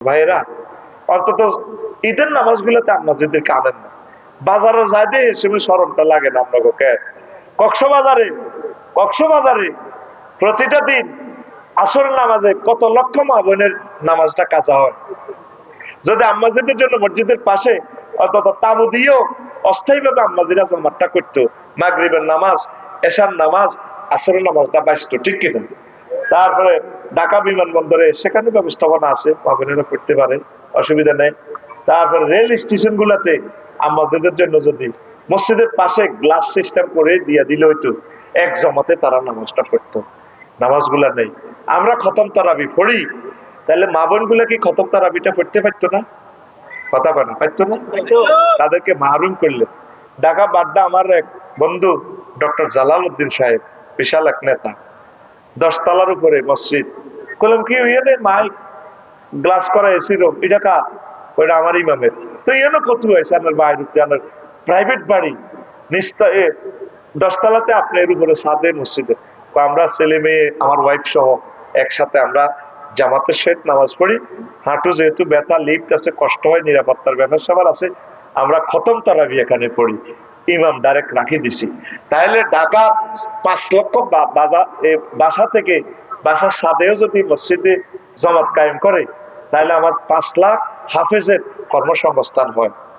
ভাইরা অন্তত ঈদের নামাজ গুলোতে আমাদেরকে আনেন না। বাজারে যাই দিয়ে এ স্মরণটা লাগে না আপনাকে কক্সবাজারে কক্সবাজারে প্রতিটা দিন আসর নামাজে কত লক্ষ মা বোনের নামাজটা কাজা হয়। যদি আম্মাজিদের জন্য মসজিদের পাশে অন্তত তাবু দিয়েও অস্থায়ীভাবে আম্মাজিরা জামাতটা করতো, মাগরিবের নামাজ, এশার নামাজ, আসরের নামাজটা বাঁচতো, ঠিক কিনা? তারপরে ঢাকা বিমানবন্দরে সেখানে ব্যবস্থাপনা আছে পাবনেরা করতে পারে, অসুবিধা নেই। তারপরে রেল স্টেশন গুলাতে আমাদের জন্য যদি মসজিদের পাশে গ্লাস সিস্টেম করে দিয়ে দিলে হইতো, এক জমাতে তারা নামাজটা পড়তো। নামাজগুলা নেই। আমরা খতম তারাবি পড়ি, তাহলে মা বোনগুলা কি খতম তারাবিটা পড়তে পারতো না? কথা বলেন, পারতো না? তাদেরকে মাহরুম করলে। ঢাকা বাড্ডা আমার এক বন্ধু, ডক্টর জালাল উদ্দিন সাহেব, বিশাল এক নেতা। দশতলার উপরে মসজিদ। বললাম কি ইয়ে মাইক গ্লাস করা এসি রুম এটা কা ওইটা আমার ইমামের। তো ইয়ে কত হয়েছে আমার বাইরে আমার প্রাইভেট বাড়ি। নিস্তা দশতলাতে আপনার উপরে সাথে মসজিদে। আমরা ছেলে মেয়ে, আমার ওয়াইফ সহ একসাথে আমরা জামাতের সহিত নামাজ পড়ি। হাঁটু যেহেতু ব্যথা লিফট আছে, কষ্ট হয়, নিরাপত্তার ব্যাপার সবার আছে, আমরা খতম তারাবি এখানে পড়ি। ইমাম ডাইরেক্ট রাখি দিছি। তাহলে ঢাকা পাঁচ লক্ষ বাসা থেকে বাসার সাথেও যদি মসজিদে জমাত কায়েম করে, তাহলে আমার পাঁচ লাখ হাফেজের কর্মসংস্থান হয়।